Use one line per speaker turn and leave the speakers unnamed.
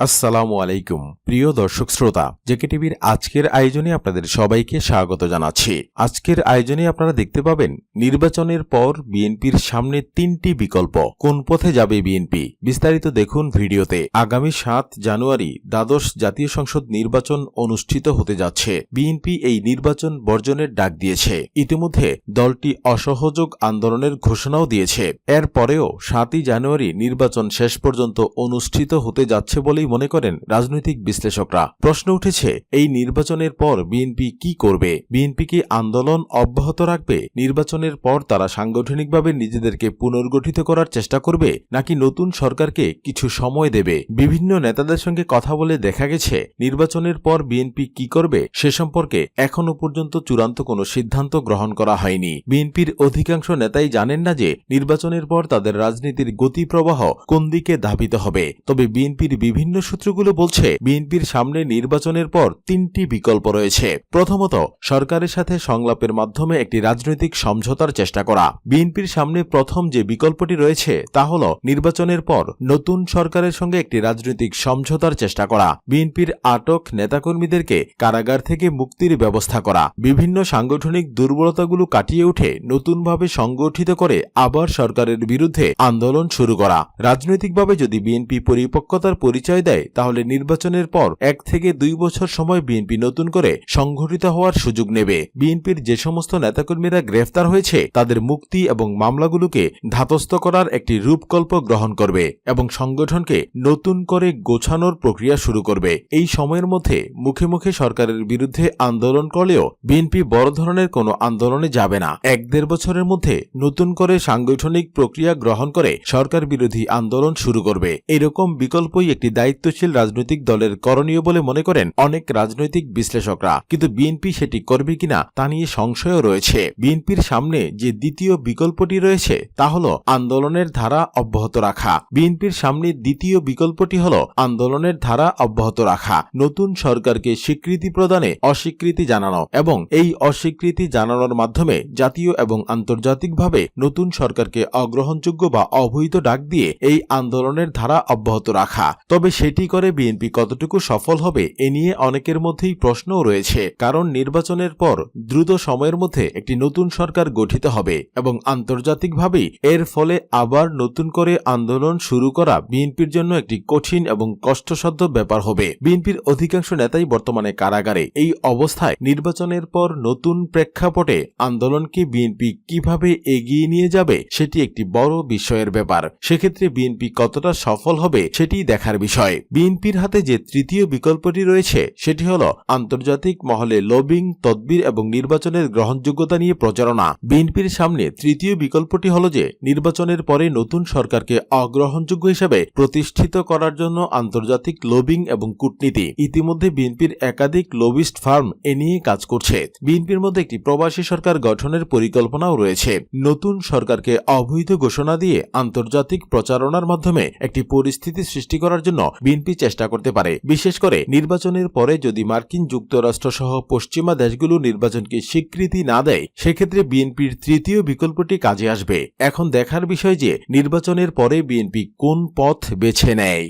আসসালামু আলাইকুম, প্রিয় দর্শক শ্রোতা, জেকে টিভির আজকের আয়োজনে আপনাদের সবাইকে স্বাগত জানাচ্ছি। আজকের আয়োজনে আপনারা দেখতে পাবেন, নির্বাচনের পর বিএনপির সামনে তিনটি বিকল্প। কোন পথে যাবে বিএনপি? বিস্তারিত দেখুন ভিডিওতে। আগামী সাত জানুয়ারি দ্বাদশ জাতীয় সংসদ নির্বাচন অনুষ্ঠিত হতে যাচ্ছে। বিএনপি এই নির্বাচন বর্জনের ডাক দিয়েছে। ইতিমধ্যে দলটি অসহযোগ আন্দোলনের ঘোষণাও দিয়েছে। এরপরেও সাতই জানুয়ারি নির্বাচন শেষ পর্যন্ত অনুষ্ঠিত হতে যাচ্ছে বলেই মনে করেন রাজনৈতিক বিশ্লেষকরা। প্রশ্ন উঠেছে, এই নির্বাচনের পর বিএনপি কি করবে? বিএনপি কি আন্দোলন অব্যাহত রাখবে? নির্বাচনের পর তারা সাংগঠনিকভাবে নিজেদেরকে পুনর্গঠিত করার চেষ্টা করবে, নাকি নতুন সরকারকে কিছু সময় দেবে? বিভিন্ন নেতাদের সঙ্গে কথা বলে দেখা গেছে, নির্বাচনের পর বিএনপি কি করবে সে সম্পর্কে এখনও পর্যন্ত চূড়ান্ত কোনো সিদ্ধান্ত গ্রহণ করা হয়নি। বিএনপির অধিকাংশ নেতাই জানেন না যে, নির্বাচনের পর তাদের রাজনীতির গতি প্রবাহ কোন দিকে ধাবিত হবে। তবে বিএনপির বিভিন্ন সূত্রগুলো বলছে, বিএনপির সামনে নির্বাচনের পর তিনটি বিকল্প রয়েছে। প্রথমত, সরকারের সাথে সংলাপের মাধ্যমে একটি রাজনৈতিক সমঝোতার চেষ্টা করা। বিএনপির সামনে প্রথম যে বিকল্পটি রয়েছে, তা হল নির্বাচনের পর নতুন সরকারের সঙ্গে একটি রাজনৈতিক সমঝোতার চেষ্টা করা। বিএনপির আটক নেতাকর্মীদেরকে কারাগার থেকে মুক্তির ব্যবস্থা করা। বিভিন্ন সাংগঠনিক দুর্বলতাগুলো কাটিয়ে উঠে নতুনভাবে সংগঠিত করে আবার সরকারের বিরুদ্ধে আন্দোলন শুরু করা। রাজনৈতিকভাবে যদি বিএনপি পরিপক্কতার পরিচয় দেয়, তাহলে নির্বাচনের পর এক থেকে দুই বছর সময় বিএনপি নতুন করে সংগঠিত হওয়ার সুযোগ নেবে। বিএনপির যে সমস্ত নেতাকর্মীরা গ্রেফতার হয়েছে, তাদের মুক্তি এবং মামলাগুলোকে ধাতস্থ করার একটি রূপকল্প গ্রহণ করবে এবং সংগঠনকে নতুন করে গোছানোর প্রক্রিয়া শুরু করবে। এই সময়ের মধ্যে মুখে মুখে সরকারের বিরুদ্ধে আন্দোলন করলেও বিএনপি বড় ধরনের কোনো আন্দোলনে যাবে না। এক দেড় বছরের মধ্যে নতুন করে সাংগঠনিক প্রক্রিয়া গ্রহণ করে সরকার বিরোধী আন্দোলন শুরু করবে। এরকম বিকল্পই একটি দায়িত্বশীল রাজনৈতিক দলের করণীয় বলে মনে করেন অনেক রাজনৈতিক বিশ্লেষকরা। কিন্তু বিএনপি সেটি করবে কিনা তা নিয়ে সংশয়ও রয়েছে। বিএনপির সামনে যে দ্বিতীয় বিকল্পটি রয়েছে, তা হল আন্দোলনের ধারা অব্যাহত রাখা। বিএনপির সামনে দ্বিতীয় বিকল্পটি হল আন্দোলনের ধারা অব্যাহত রাখা। নতুন সরকারকে স্বীকৃতি প্রদানে অস্বীকৃতি জানানো এবং এই অস্বীকৃতি জানানোর মাধ্যমে জাতীয় এবং আন্তর্জাতিকভাবে নতুন সরকারকে অগ্রহণযোগ্য বা অবৈধ ডাক দিয়ে এই আন্দোলনের ধারা অব্যাহত রাখা। তবে সেটি করে বিএনপি কতটুকু সফল হবে এ নিয়ে অনেকের মধ্যেই প্রশ্নও রয়েছে। কারণ নির্বাচনের পর দ্রুত সময়ের মধ্যে একটি নতুন সরকার গঠিত হবে এবং আন্তর্জাতিকভাবেই এর ফলে আবার নতুন করে আন্দোলন শুরু করা বিএনপির জন্য একটি কঠিন এবং কষ্টসাধ্য ব্যাপার হবে। বিএনপির অধিকাংশ নেতাই বর্তমানে কারাগারে। এই অবস্থায় নির্বাচনের পর নতুন প্রেক্ষাপটে আন্দোলনকে বিএনপি কীভাবে এগিয়ে নিয়ে যাবে সেটি একটি বড় বিষয়ের ব্যাপার। সেক্ষেত্রে বিএনপি কতটা সফল হবে সেটি দেখার বিষয়। বিএনপির হাতে যে তৃতীয় বিকল্পটি রয়েছে, সেটি হল আন্তর্জাতিক মহলে লবিং, তদবির এবং নির্বাচনের গ্রহণযোগ্যতা নিয়ে প্রচারণা। বিএনপির সামনে তৃতীয় বিকল্পটি হল যে, নির্বাচনের পরে নতুন সরকারকে অগ্রহণযোগ্য হিসেবে প্রতিষ্ঠিত করার জন্য আন্তর্জাতিক লবিং এবং কূটনীতি। ইতিমধ্যে বিএনপির একাধিক লবিস্ট ফার্ম এ নিয়ে কাজ করছে। বিএনপির মধ্যে একটি প্রবাসী সরকার গঠনের পরিকল্পনাও রয়েছে। নতুন সরকারকে অবৈধ ঘোষণা দিয়ে আন্তর্জাতিক প্রচারণার মাধ্যমে একটি পরিস্থিতি সৃষ্টি করার জন্য বিএনপি চেষ্টা করতে পারে। বিশেষ করে নির্বাচনের পরে যদি মার্কিন যুক্তরাষ্ট্র সহ পশ্চিমা দেশগুলো নির্বাচনকে স্বীকৃতি না দেয়, সেক্ষেত্রে বিএনপির তৃতীয় বিকল্পটি কাজে আসবে। এখন দেখার বিষয় যে, নির্বাচনের পরে বিএনপি কোন পথ বেছে নেয়।